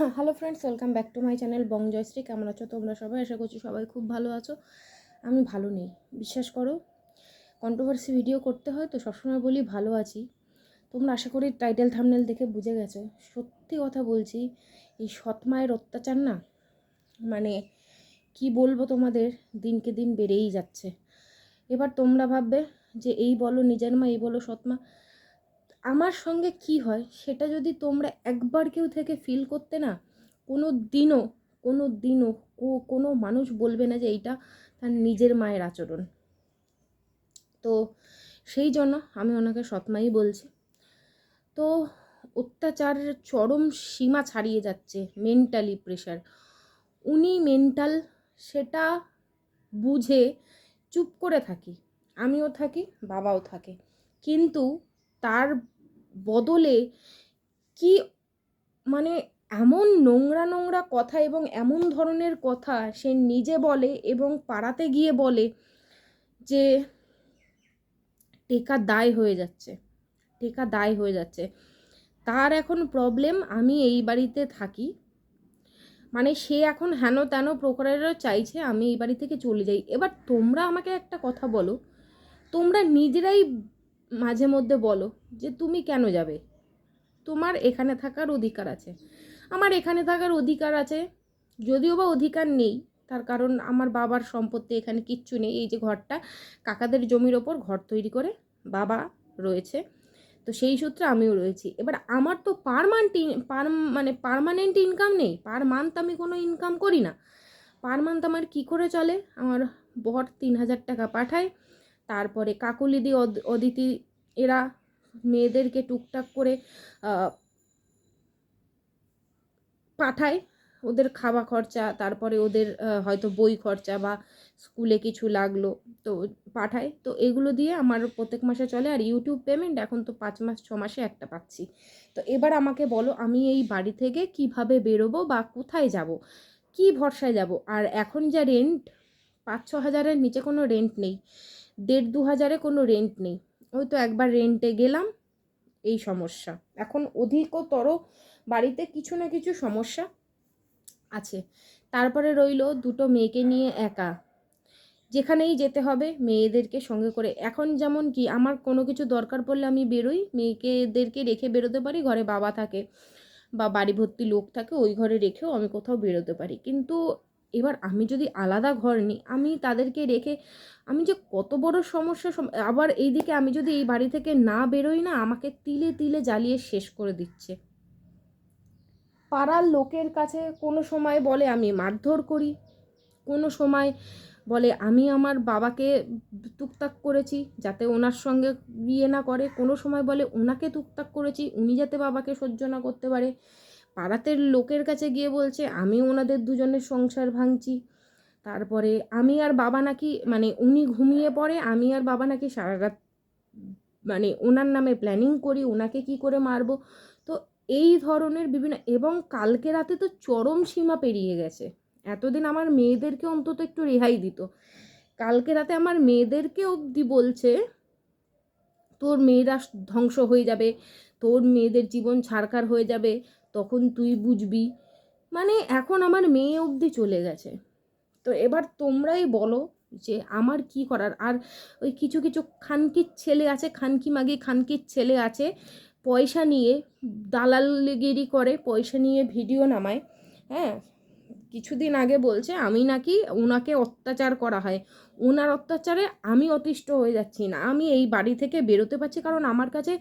Hello friends welcome back to my channel Bong Joyshree কেমন আছো তোমরা সবাই? আশা করছি সবাই খুব ভালো আছো। আমি ভালো নেই, বিশ্বাস করো। কন্ট্রোভার্সি ভিডিও করতে হয়, তো সবসময় বলি ভালো আছি। তোমরা আশা করি টাইটেল থামনেল দেখে বুঝে গেছো। সত্যি কথা বলছি, এই সৎমায়ের অত্যাচার না মানে কি বলব তোমাদের, দিনকে দিন বেড়েই যাচ্ছে। এবার তোমরা ভাববে যে এই বলো, নিজের মা, এই বলো সৎমা আমার সঙ্গে কি হয়, সেটা যদি তোমরা একবার কেউ থেকে ফিল করতে না, কোনো দিনও কোনো দিনও কোনো মানুষ বলবে না যে এইটা তার নিজের মায়ের আচরণ। তো সেই জন্য আমি ওনাকে সৎমাই বলছি। তো অত্যাচারের চরম সীমা ছাড়িয়ে যাচ্ছে মেন্টালি প্রেশার উনি মেন্টাল সেটা বুঝে চুপ করে থাকি, আমিও থাকি, বাবাও থাকে। কিন্তু তার বদলে কি মানে এমন নোংরা নোংরা কথা এবং এমন ধরনের কথা সে নিজে বলে এবং পাড়াতে গিয়ে বলে যে টেকা দায় হয়ে যাচ্ছে, টেকা দায় হয়ে যাচ্ছে। তার এখন প্রবলেম আমি এই বাড়িতে থাকি। মানে সে এখন হেন তেন প্রকারেরও চাইছে, আমি এই বাড়ি থেকে চলে যাই। এবার তোমরা আমাকে একটা কথা বলো, তোমরা নিজেরাই মাঝে মধ্যে বলো যে তুমি কেন যাবে? তোমার এখানে থাকার অধিকার আছে। আমার এখানে থাকার অধিকার আছে, যদিও বা অধিকার নেই, তার কারণ আমার বাবার সম্পত্তি এখানে কিচ্ছু নেই। এই যে ঘরটা, কাকাদের জমির ওপর ঘর তৈরি করে বাবা রয়েছে, তো সেই সূত্রে আমিও রয়েছি। এবার আমার তো পারমান্ট পার মানে পারমানেন্ট ইনকাম নেই পার মান্থ আমি কোনো ইনকাম করি না। পার মান্থ আমার কি করে চলে? আমার বর তিন হাজার টাকা পাঠায় তারপরে কাকুলিদি অদ- অদিতি, এরা মেয়েদেরকে টুকটাক করে পাঠায়। ওদের খাওয়া খরচা, তারপরে ওদের হয়তো বই খরচা বা স্কুলে কিছু লাগল, তো পাঠায়। তো এগুলো দিয়ে আমার প্রত্যেক মাসে চলে আর ইউটিউব পেমেন্ট এখন তো পাঁচ মাস, ছ মাসে একটা পাচ্ছি। তো এবার আমাকে বলো, আমি এই বাড়ি থেকে কীভাবে বেরোবো বা কোথায় যাব? কি ভরসায় যাব? আর এখন যা রেন্ট পাঁচ ছ হাজারের নিচে কোনো রেন্ট নেই। দেড় দু হাজারে কোনো রেন্ট নেই। ওই তো একবার রেন্টে গেলাম, এই সমস্যা। এখন অধিকতর বাড়িতে কিছু না কিছু সমস্যা আছে। তারপরে রইল দুটো মেয়েকে নিয়ে একা। যেখানেই যেতে হবে মেয়েদেরকে সঙ্গে করে। এখন যেমন কি, আমার কোনো কিছু দরকার পড়লে আমি বেরোই, মেয়েকেদেরকে রেখে বেরোতে পারি, ঘরে বাবা থাকে বা বাড়ি ভর্তি লোক থাকে, ওই ঘরে রেখেও আমি কোথাও বেরোতে পারি। কিন্তু এবার আমি যদি আলাদা ঘর নিই, আমি তাদেরকে রেখে আমি যে কত বড় সমস্যা আবার এইদিকে আমি যদি এই বাড়ি থেকে না বেরোই না, আমাকে তিলে তিলে জ্বালিয়ে শেষ করে দিচ্ছে। পাড়ার লোকের কাছে কোনো সময় বলে, আমি মারধর করি। কোনো সময় বলে, আমি আমার বাবাকে টুকটাক করেছি যাতে ওনার সঙ্গে বিয়ে না করে। কোনো সময় বলে, ওনাকে টুকটাক করেছি, উনি যাতে বাবাকে সহ্য না করতে পারে। পাড়াতের লোকের কাছে গিয়ে বলছে, আমি ওনাদের দুজনের সংসার ভাঙছি। তারপরে, আমি আর বাবা নাকি মানে উনি ঘুমিয়ে পড়ে, আমি আর বাবা নাকি সারা রাত মানে ওনার নামে প্ল্যানিং করি, ওনাকে কি করে মারবো? তো এই ধরনের বিভিন্ন, এবং কালকে রাতে তো চরম সীমা পেরিয়ে গেছে। এতদিন আমার মেয়েদেরকে অন্তত একটু রেহাই দিত। কালকে রাতে আমার মেয়েদেরকে অবধি বলছে, তোর মেয়েরা ধ্বংস হয়ে যাবে, তোর মেয়েদের জীবন ছাড়কার হয়ে যাবে। তখন তুই বুঝবি। মানে এখন আমার মেয়ে অবধি চলে গেছে। তো এবার তোমরাই বলো যে আমার কি করার। আর ওই কিছু কিছু খানকির ছেলে আছে, খানকি মাগি, খানকির ছেলে আছে, পয়সা নিয়ে দালালগিরি করে, পয়সা নিয়ে ভিডিও নামায়। হ্যাঁ কিছুদিন আগে বলছে, আমি নাকি ওনাকে অত্যাচার করা হয়। ওনার অত্যাচারে আমি অতিষ্ঠ হয়ে যাচ্ছি না। আমি এই বাড়ি থেকে বেরোতে পারছি, কারণ আমার কাছে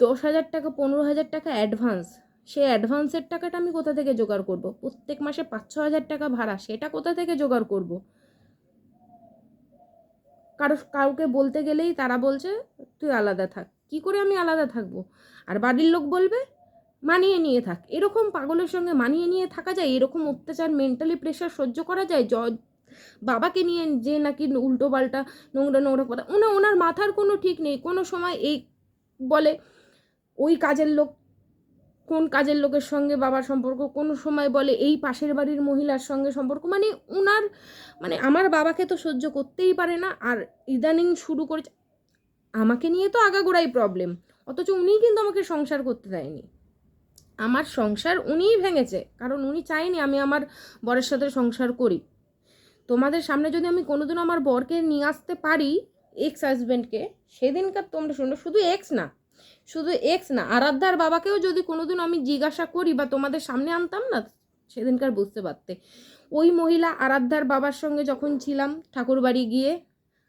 দশ হাজার টাকা, পনেরো হাজার টাকা অ্যাডভান্স সেই অ্যাডভান্সের টাকাটা আমি কোথা থেকে জোগাড় করব? প্রত্যেক মাসে পাঁচ ছ হাজার টাকা ভাড়া, সেটা কোথা থেকে জোগাড় করব? কারও, কাউকে বলতে গেলেই তারা বলছে, তুই আলাদা থাক। কি করে আমি আলাদা থাকব? আর বাড়ির লোক বলবে, মানিয়ে নিয়ে থাক। এরকম পাগলের সঙ্গে মানিয়ে নিয়ে থাকা যায়? এরকম অত্যাচার মেন্টালি প্রেশার সহ্য করা যায়? জ বাবাকে নিয়ে যে নাকি উল্টো পাল্টা নোংরা নোংরা কথা ওনা ওনার মাথার কোনো ঠিক নেই। কোনো সময় এই বলে, ওই কাজের লোক কোন কাজের লোকের সঙ্গে বাবার সম্পর্ক, কোনো সময় বলে এই পাশের বাড়ির মহিলার সঙ্গে সম্পর্ক মানে ওনার মানে আমার বাবাকে তো সহ্য করতেই পারে না, আর ইদানিং শুরু করেছে, আমাকে নিয়ে তো আগাগোড়াই প্রবলেম অথচ উনিই কিন্তু আমাকে সংসার করতে দেয়নি। আমার সংসার উনিই ভেঙেছে, কারণ উনি চায়নি আমি আমার বরের সাথে সংসার করি। তোমাদের সামনে যদি আমি কোনোদিন আমার বরকে নিয়ে আসতে পারি এক্স হাজব্যান্ডকে সেদিনকার তোমরা শুনো শুধু এক্স না শুধু এক্স না, আরাধ্যার বাবাকেও যদি কোনোদিন আমি জিজ্ঞাসা করি বা তোমাদের সামনে আনতাম না, সেদিনকার বুঝতে পারতে। ওই মহিলা আরাধ্যার বাবার সঙ্গে যখন ছিলাম ঠাকুরবাড়ি গিয়ে,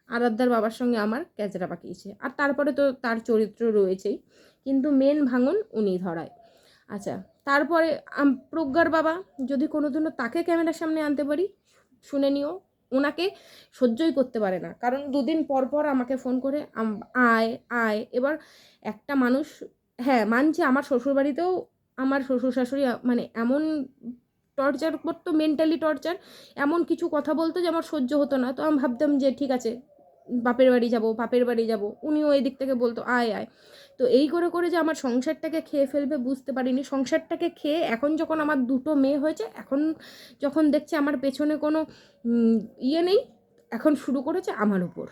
আরাধ্যার বাবার সঙ্গে আমার ক্যাচরা পাকিয়েছে। আর তারপরে তো তার চরিত্র রয়েছেই, কিন্তু মেন ভাঙন উনি ধরায়। আচ্ছা তারপরে প্রজ্ঞার বাবা, যদি কোনোদিনও তাকে ক্যামেরার সামনে আনতে পারি, শুনে নিও। ওনাকে সহ্যই করতে পারে না। কারণ দুদিন পর পর আমাকে ফোন করে আয় আয়। এবার একটা মানুষ হ্যাঁ মানছে আমার শ্বশুরবাড়িতেও আমার শ্বশুর শাশুড়ি মানে এমন টর্চার করতো মেন্টালি টর্চার এমন কিছু কথা বলতো যে আমার সহ্য হতো না। তো আমি ভাবতাম যে, ঠিক আছে বাপের বাড়ি যাব, বাপের বাড়ি যাব, উনিও এই দিক থেকে বলতো, আয় আয়। তো এই করে করে যে আমার সংসারটাকে খেয়ে ফেলবে বুঝতে পারিনি। সংসারটাকে খেয়ে এখন যখন আমার দুটো মেয়ে হয়েছে, এখন যখন দেখছে আমার পেছনে কোনো ইয়ে নেই, এখন শুরু করেছে আমার উপর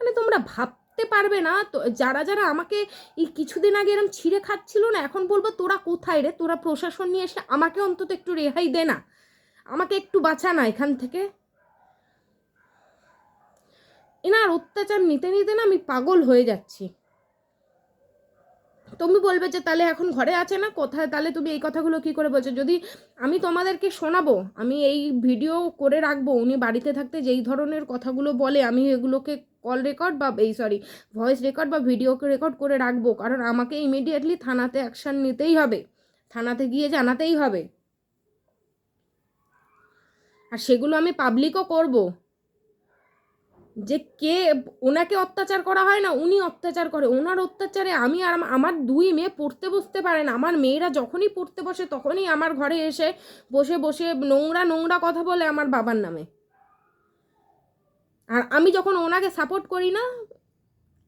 মানে তোমরা ভাবতে পারবে না, তো যারা যারা আমাকে এই কিছুদিন আগে এরম ছিঁড়ে খাচ্ছিল না, এখন বলব তোরা কোথায় রে? তোরা প্রশাসন নিয়ে এসে আমাকে অন্তত একটু রেহাই দে না। আমাকে একটু বাঁচা না এখান থেকে। এনার অত্যাচার নিতে নিতে না আমি পাগল হয়ে যাচ্ছি। তুমি বলবে যে, তাহলে এখন ঘরে আছে না? কোথায়? তাহলে তুমি এই কথাগুলো কি করে বলছো? যদি আমি তোমাদেরকে শোনাবো, আমি এই ভিডিও করে রাখব, উনি বাড়িতে থাকতে যেই ধরনের কথাগুলো বলে, আমি এগুলোকে কল রেকর্ড বা এই সরি ভয়েস রেকর্ড বা ভিডিও রেকর্ড করে রাখব। কারণ আমাকে ইমিডিয়েটলি থানাতে অ্যাকশান নিতেই হবে। থানাতে গিয়ে জানাতেই হবে। আর সেগুলো আমি পাবলিকও করব। যে কে ওনাকে অত্যাচার করা হয় না, উনি অত্যাচার করে। ওনার অত্যাচারে আমি আর আমার দুই মেয়ে পড়তে বসতে পারে না। আমার মেয়েরা যখনই পড়তে বসে, তখনই আমার ঘরে এসে বসে বসে নোংরা নোংরা কথা বলে আমার বাবার নামে। আর আমি যখন ওনাকে সাপোর্ট করি না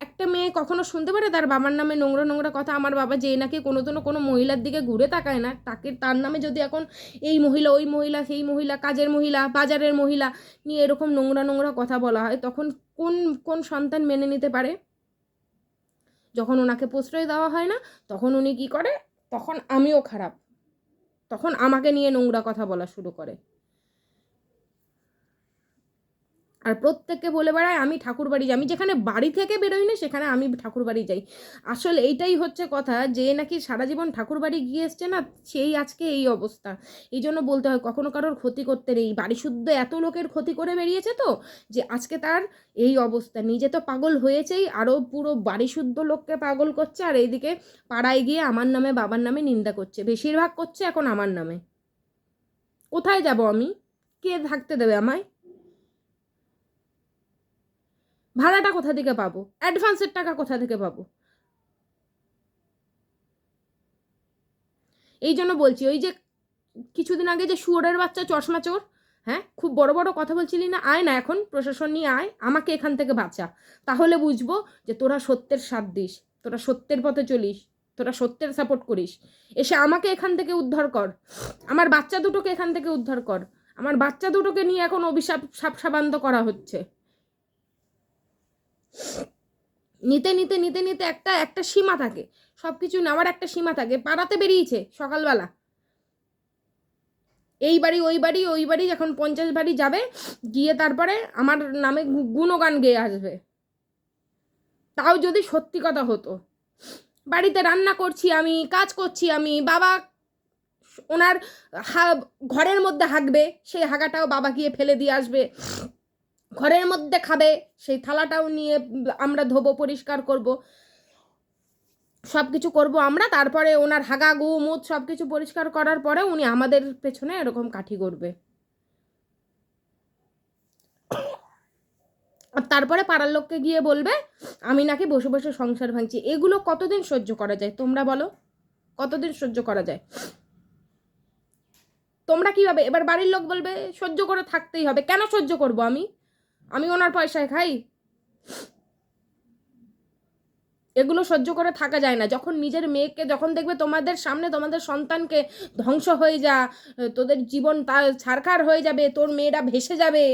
একটা মেয়ে কখনো শুনতে পারে তার বাবার নামে নোংরা নোংরা কথা? আমার বাবা যে নাকি কোনো দিনও কোনো মহিলার দিকে ঘুরে তাকায় না। তাকে তার নামে যদি এখন এই মহিলা, ওই মহিলা, সেই মহিলা, কাজের মহিলা, বাজারের মহিলা নিয়ে এরকম নোংরা নোংরা কথা বলা হয়, তখন কোন কোন সন্তান মেনে নিতে পারে? যখন ওনাকে প্রশ্রয় দেওয়া হয় না, তখন উনি কি করে? তখন আমিও খারাপ। তখন আমাকে নিয়ে নোংরা কথা বলা শুরু করে। আর প্রত্যেককে বলে বেড়ায়, আমি ঠাকুর বাড়ি যাই। আমি যেখানে বাড়ি থেকে বেরোই না, সেখানে আমি ঠাকুর বাড়ি যাই। আসলে এইটাই হচ্ছে কথা যে নাকি সারা জীবন ঠাকুর বাড়ি গিয়ে এসছে না, সেই আজকে এই অবস্থা। এই জন্য বলতে হয়, কখনো কারোর ক্ষতি করতে নেই। বাড়ি শুদ্ধ এত লোকের ক্ষতি করে বেরিয়েছে তো, যে আজকে তার এই অবস্থা। নিজে তো পাগল হয়েছেই আরও পুরো বাড়ি শুদ্ধ লোককে পাগল করছে, আর এইদিকে পাড়ায় গিয়ে আমার নামে, বাবার নামে নিন্দা করছে। বেশিরভাগ করছে এখন আমার নামে। কোথায় যাব আমি? কে থাকতে দেবে আমায়? ভাড়াটা কোথা থেকে পাবো? অ্যাডভান্সের টাকা কোথা থেকে পাবো? এই জন্য বলছি, ওই যে কিছুদিন আগে যে শুয়োরের বাচ্চা, চশমা চোর হ্যাঁ খুব বড় বড় কথা বলছিলি না? আয় না এখন, প্রশাসন নিয়ে আয়, আমাকে এখান থেকে বাঁচা। তাহলে বুঝব যে তোরা সত্যের সাথ দিস, তোরা সত্যের পথে চলিস, তোরা সত্যের সাপোর্ট করিস। এসে আমাকে এখান থেকে উদ্ধার কর। আমার বাচ্চা দুটোকে এখান থেকে উদ্ধার কর। আমার বাচ্চা দুটোকে নিয়ে এখন অভিশাপ, সাপ সাবান্ত করা হচ্ছে। নিতে নিতে নিতে নিতে একটা একটা সীমা থাকে। সব কিছু নেওয়ার একটা সীমা থাকে। পাড়াতে বেরিয়েছে সকালবেলা। এই বাড়ি, ওই বাড়ি ওই বাড়ি যখন পঞ্চাশ বাড়ি যাবে, গিয়ে তারপরে আমার নামে গুণগান গেয়ে আসবে। তাও যদি সত্যি কথা হতো। বাড়িতে রান্না করছি আমি, কাজ করছি আমি, বাবা ওনার হা, ঘরের মধ্যে হাঁকবে, সেই হাগাটাও বাবা গিয়ে ফেলে দিয়ে আসবে। ঘরের মধ্যে খাবে, সেই থালাটাও নিয়ে আমরা ধোবো, পরিষ্কার করব। সব কিছু করব আমরা, তারপরে ওনার হাগা, গু মুদ সব কিছু পরিষ্কার করার পরে উনি আমাদের পেছনে এরকম কাঠি করবে আর তারপরে পাড়ার লোককে গিয়ে বলবে, আমি নাকি বসে বসে সংসার ভাঙছি। এগুলো কতদিন সহ্য করা যায়? তোমরা বলো, কতদিন সহ্য করা যায়? তোমরা কীভাবে? এবার বাড়ির লোক বলবে, সহ্য করে থাকতেই হবে। কেন সহ্য করব আমি? আমি ওনার পয়সায় খাই। এগুলো সহ্য করে থাকা যায় না। যখন নিজের মেয়েকে যখন দেখবে তোমাদের সামনে তোমাদের সন্তানকে ধ্বংস হয়ে যা, তোদের জীবন তা ছারখার হয়ে যাবে, তোর মেয়েরা ভেসে যাবে,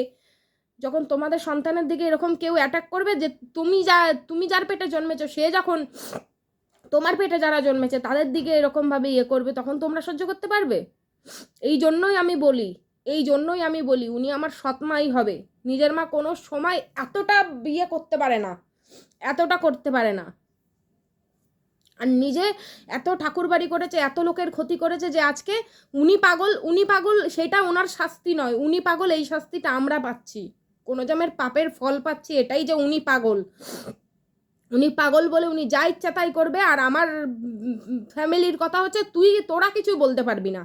যখন তোমাদের সন্তানের দিকে এরকম কেউ অ্যাটাক করবে যে তুমি যা, তুমি যার পেটে জন্মেছো, সে যখন তোমার পেটে যারা জন্মেছে, তাদের দিকে এরকমভাবে ইয়ে করবে, তখন তোমরা সহ্য করতে পারবে? এই জন্যই আমি বলি এই জন্যই আমি বলি, উনি আমার সৎমাই হবে। নিজের মা কোনো সময় এতটা বিয়ে করতে পারে না, এতটা করতে পারে না। আর নিজে এত ঠাকুরবাড়ি করেছে, এত লোকের ক্ষতি করেছে যে আজকে উনি পাগল উনি পাগল, সেটা ওনার শাস্তি নয়। উনি পাগল, এই শাস্তিটা আমরা পাচ্ছি। কোনো জমের পাপের ফল পাচ্ছি, এটাই যে উনি পাগল। উনি পাগল বলে উনি যা ইচ্ছা তাই করবে, আর আমার ফ্যামিলির কথা হচ্ছে, তুই, তোরা কিছু বলতে পারবি না।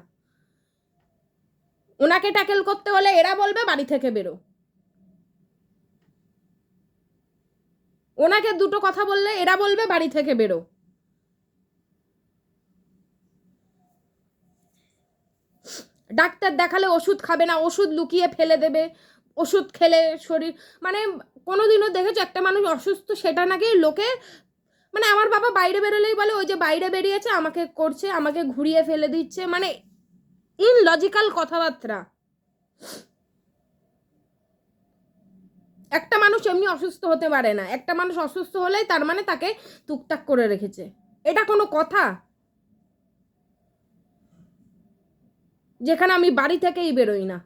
ওনাকে ট্যাকেল করতে হলে এরা বলবে বাড়ি থেকে বেরো। ওনাকে দুটো কথা বললে এরা বলবে বাড়ি থেকে বেরো। ডাক্তার দেখালে ওষুধ খাবে না, ওষুধ লুকিয়ে ফেলে দেবে, ওষুধ খেলে শরীর মানে কোনোদিনও দেখেছ একটা মানুষ অসুস্থ সেটা নাকি লোকে মানে আমার বাবা বাইরে বেরোলেই বলে, ওই যে বাইরে বেরিয়েছে, আমাকে করছে, আমাকে ঘুরিয়ে ফেলে দিচ্ছে। মানে ইনলজিক্যাল কথাবার্তা। একটা মানুষ এমনি অসুস্থ হতে পারে না। একটা মানুষ অসুস্থ হলেই তার মানে তাকে টুকটাক করে রেখেছে। এটা কোনো কথা? যেখানে আমি বাড়ি থেকেই বেরোই না।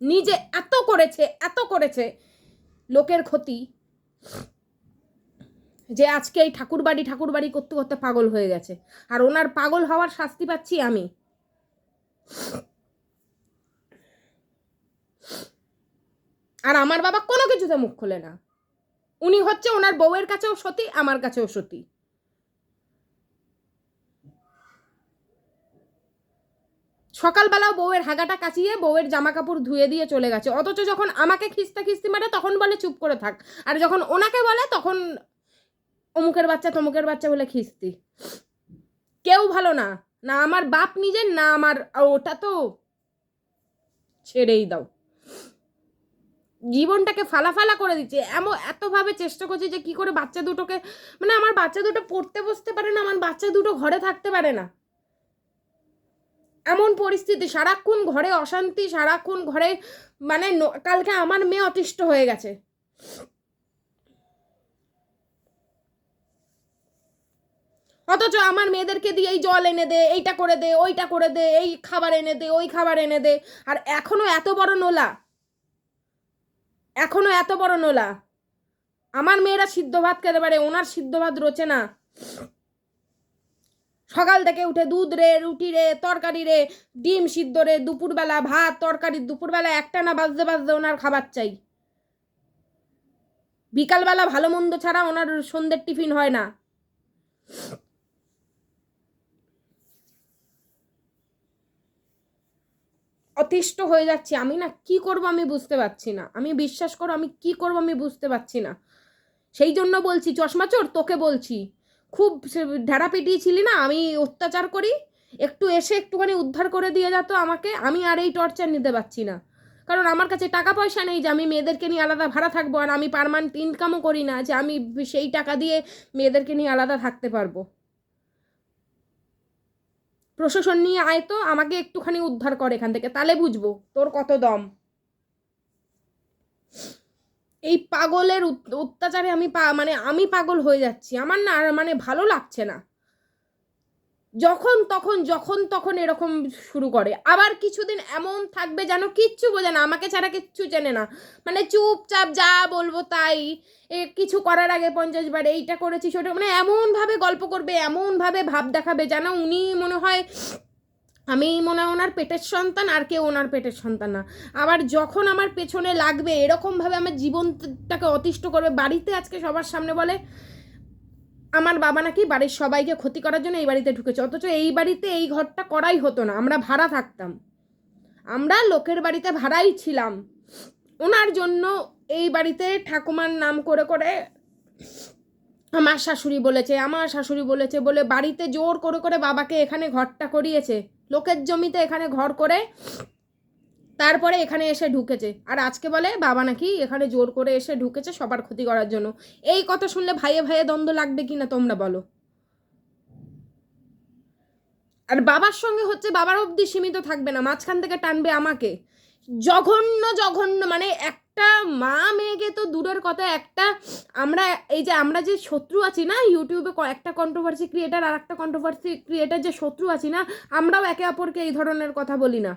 নিজে এত করেছে এত করেছে, লোকের ক্ষতি, যে আজকে এই ঠাকুর বাড়ি ঠাকুর বাড়ি করতে করতে পাগল হয়ে গেছে। আর ওনার পাগল হওয়ার শাস্তি পাচ্ছি আমি। আর আমার বাবা কোনো কিছুতে মুখ খোলে না। উনি হচ্ছে ওনার বউয়ের কাছেও সতী, আমার কাছেও সতী। সকালবেলাও বউয়ের হাগাটা কাচিয়ে বউয়ের জামা কাপড় ধুয়ে দিয়ে চলে গেছে। অথচ যখন আমাকে খিস্তা খিস্তি মারে, তখন বলে, চুপ করে থাক। আর যখন ওনাকে বলে, তখন অমুকের বাচ্চা তমুকের বাচ্চা বলে, খিস্তি। কেউ ভালো না। না, আমার বাপ নিজের, না আমার ওটা তো ছেড়েই দাও। জীবনটাকে ফালাফালা করে দিচ্ছে। এমন, এতভাবে চেষ্টা করছে যে কি করে বাচ্চা দুটোকে মানে আমার বাচ্চা দুটো পড়তে বসতে পারে না, আমার বাচ্চা দুটো ঘরে থাকতে পারে না। এমন পরিস্থিতি, সারাক্ষণ ঘরে অশান্তি, সারাক্ষণ ঘরে মানে কালকে আমার মেয়ে অতিষ্ঠ হয়ে গেছে। অথচ আমার মেয়েদেরকে দিয়ে এই জল এনে দে, এইটা করে দে, ওইটা করে দে, এই খাবার এনে দে, ওই খাবার এনে দে। আর এখনও এত বড় নোলা। এখনও এত বড় নোলা। আমার মেয়েরা সিদ্ধ ভাত খেতে পারে, ওনার সিদ্ধ ভাত রোচে না। সকাল থেকে উঠে দুধ রে, রুটি রে, তরকারি রে, ডিম সিদ্ধ রে, দুপুরবেলা ভাত, তরকারি, দুপুরবেলা একটা না বাজতে বাজতে ওনার খাবার চাই। বিকালবেলা ভালো মন্দ ছাড়া ওনার সন্ধ্যের টিফিন হয় না। অতিষ্ঠ হয়ে যাচ্ছি। আমি না কি করব আমি বুঝতে পারছি না। আমি বিশ্বাস করো, আমি কি করব আমি বুঝতে পারছি না। সেই জন্য বলছি, চশমা চোর, তোকে বলছি। খুব ঢেড়া পিটিয়েছিলি না? আমি অত্যাচার করি। একটু এসে একটুখানি উদ্ধার করে দিয়ে যেত আমাকে। আমি আর এই টর্চার নিতে পারছি না। কারণ আমার কাছে টাকা পয়সা নেই যে আমি মেয়েদেরকে নিয়ে আলাদা ভাড়া থাকব আর আমি পারমানেন্ট ইনকামও করি না যে আমি সেই টাকা দিয়ে মেয়েদেরকে নিয়ে আলাদা থাকতে পারব। প্রশাসন নিয়ে আয় তো, আমাকে একটুখানি উদ্ধার কর এখান থেকে। তাহলে বুঝব তোর কত দম। এই পাগলের অত্যাচারে আমি মানে আমি পাগল হয়ে যাচ্ছি। আমার না মানে ভালো লাগছে না। যখন তখন যখন তখন এরকম শুরু করে। আবার কিছুদিন এমন থাকবে যেন কিচ্ছু বোঝে না, আমাকে ছাড়া কিচ্ছু চেনে না। মানে চুপচাপ যা বলব তাই। এ কিছু করার আগে পঞ্চাশ বার এইটা করেছি, সেটা মানে এমনভাবে গল্প করবে, এমনভাবে ভাব দেখাবে যেন উনি মনে হয়, আমি মনে হয় ওনার পেটের সন্তান আর কেউ ওনার পেটের সন্তান না। আবার যখন আমার পেছনে লাগবে, এরকমভাবে আমার জীবনটাকে অতিষ্ঠ করবে, বাড়িতে আজকে সবার সামনে বলে আমার বাবা নাকি বাড়ির সবাইকে ক্ষতি করার জন্য এই বাড়িতে ঢুকেছে। অথচ এই বাড়িতে এই ঘরটা করাই হতো না। আমরা ভাড়া থাকতাম। আমরা লোকের বাড়িতে ভাড়াই ছিলাম। ওনার জন্য এই বাড়িতে ঠাকুমার নাম করে করে আমার শাশুড়ি বলেছে, আমার শাশুড়ি বলেছে বলে বাড়িতে জোর করে করে বাবাকে এখানে ঘরটা করিয়েছে। লোকের জমিতে এখানে ঘর করে তারপরে এখানে এসে ঢুকেছে। আর আজকে বলে বাবা নাকি এখানে জোর করে এসে ঢুকেছে সবার ক্ষতি করার জন্য। এই কথা শুনলে ভাইয়ে ভাইয়ে দ্বন্দ্ব লাগবে কি না তোমরা বলো। আর বাবার সঙ্গে হচ্ছে বাবার অবধি সীমিত থাকবে না, মাঝখান থেকে টানবে আমাকে। জঘন্য জঘন্য মানে একটা মা মেয়েকে তো দূরের কথা, একটা আমরা, এই যে আমরা যে শত্রু আছি না, ইউটিউবে একটা কন্ট্রোভার্সি ক্রিয়েটার আর একটা কন্ট্রোভার্সি ক্রিয়েটার যে শত্রু আছি না, আমরাও একে অপরকে এই ধরনের কথা বলি না।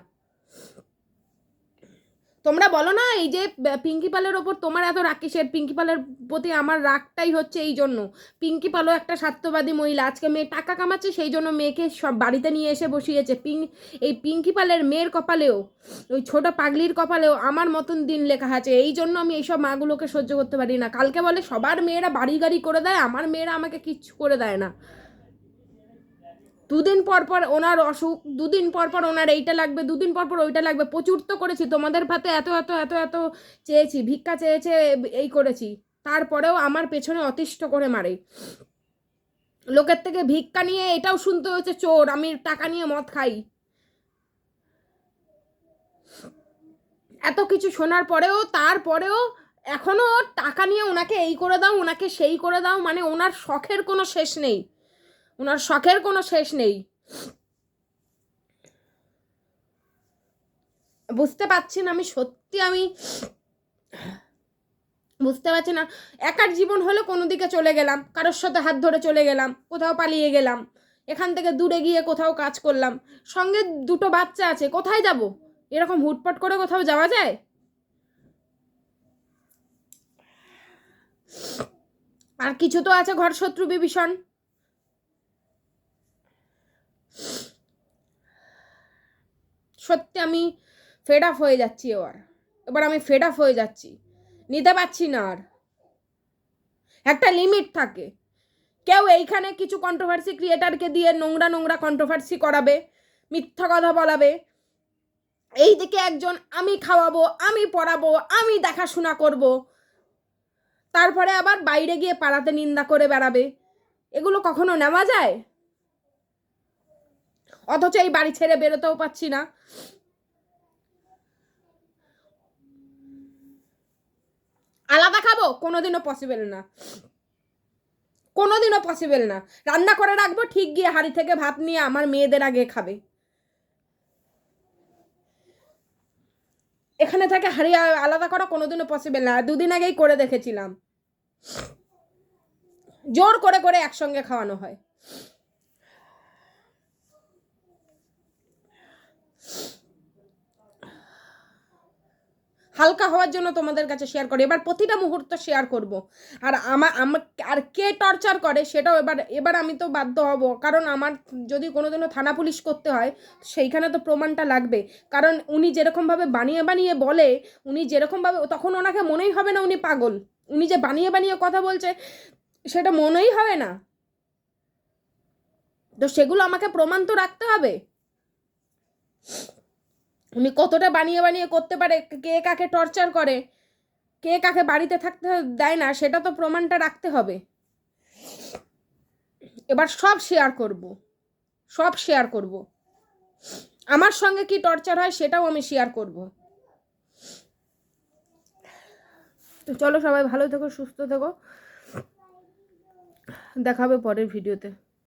তোমরা বলো না, এই যে পিঙ্কি পালের ওপর তোমার এত রাগ পিঙ্কি পালের প্রতি আমার রাগটাই হচ্ছে এই জন্য। পিঙ্কি পালও একটা স্বার্থবাদী মহিলা, আজকে মেয়ে টাকা কামাচ্ছে, সেই জন্য মেয়েকে সব বাড়িতে নিয়ে এসে বসিয়েছে। পিং এই পিঙ্কি পালের মেয়ের কপালেও, ওই ছোট পাগলির কপালেও আমার মতন দিন লেখা আছে। এই জন্য আমি এইসব মাগুলোকে সহ্য করতে পারি না। কালকে বলে, সবার মেয়েরা বাড়ি গাড়ি করে দেয়, আমার মেয়েরা আমাকে কিচ্ছু করে দেয় না। দুদিন পর পর ওনার অসুখ, দুদিন পর পর ওনার এইটা লাগবে, দুদিন পর পর ওইটা লাগবে। প্রচুর তো করেছি, তোমাদের ভাতে এত এত এত এত চেয়েছি, ভিক্ষা চেয়েছে, এই করেছি। তারপরেও আমার পেছনে অতিষ্ঠ করে মারে। লোকের থেকে ভিক্ষা নিয়ে এটাও শুনতে হচ্ছে চোর, আমি টাকা নিয়ে মদ খাই। এত কিছু শোনার পরেও, তারপরেও এখনও টাকা নিয়ে ওনাকে এই করে দাও, ওনাকে সেই করে দাও মানে ওনার শখের কোনো শেষ নেই। ওনার শখের কোনো শেষ নেই। বুঝতে পারছেন আমি সত্যি আমি বুঝতে পারছি না। একার জীবন হলো কোনো দিকে চলে গেলাম, কারোর সাথে হাত ধরে চলে গেলাম, কোথাও পালিয়ে গেলাম, এখান থেকে দূরে গিয়ে কোথাও কাজ করলাম, সঙ্গে দুটো বাচ্চা আছে, কোথায় যাব? এরকম হুটপাট করে কোথাও যাওয়া যায়? আর কিছু তো আছে ঘর শত্রু বিভীষণ। সত্যি আমি ফেড আপ হয়ে যাচ্ছি এবার। এবার আমি ফেড আপ হয়ে যাচ্ছি। নিতে পারছি না আর। একটা লিমিট থাকে। কেউ এইখানে কিছু কন্ট্রোভার্সি ক্রিয়েটারকে দিয়ে নোংরা নোংরা কন্ট্রোভার্সি করাবে, মিথ্যা কথা বলাবে। এই দিকে একজন, আমি খাওয়াবো, আমি পড়াবো, আমি দেখাশোনা করব। তারপরে আবার বাইরে গিয়ে পাড়াতে নিন্দা করে বেড়াবে। এগুলো কখনো নেওয়া যায়? অথচ এই বাড়ি ছেড়ে বেরোতেও পাচ্ছি না। আলাদা খাব? কোনোদিনও পসিবল না। কোনোদিনও পসিবল না। রান্না করে রাখব, ঠিক গিয়ে হাড়ি থেকে ভাত নিয়ে আমার মেয়েদের আগে খাবে। এখানে থেকে হাড়ি আলাদা করা কোনোদিনও পসিবল না। দুদিন আগেই করে দেখেছিলাম। জোর করে করে একসঙ্গে খাওয়ানো হয়। হালকা হওয়ার জন্য তোমাদের কাছে শেয়ার করি। এবার প্রতিটা মুহূর্ত শেয়ার করব। আর আমার আমার আর কে টর্চার করে সেটাও এবার এবার আমি তো বাধ্য হব। কারণ আমার যদি কোনোদিনও থানা পুলিশ করতে হয়, সেইখানে তো প্রমাণটা লাগবে। কারণ উনি যেরকমভাবে বানিয়ে বানিয়ে বলে, উনি যেরকমভাবে তখন ওনাকে মনেই হবে না উনি পাগল। উনি যে বানিয়ে বানিয়ে কথা বলছে, সেটা মনেই হবে না। তো সেগুলো আমাকে প্রমাণ তো রাখতে হবে। উনি কতটা বানিয়ে বানিয়ে করতে পারে, কে কাকে টর্চার করে, কে কাকে বাড়িতে থাকতে দেয় না, সেটা তো প্রমাণটা রাখতে হবে। এবার সব শেয়ার করব, সব শেয়ার করব। আমার সঙ্গে কি টর্চার হয় সেটাও আমি শেয়ার করব। তো চলো সবাই ভালো থেকো, সুস্থ থেকো। দেখাবে পরের ভিডিওতে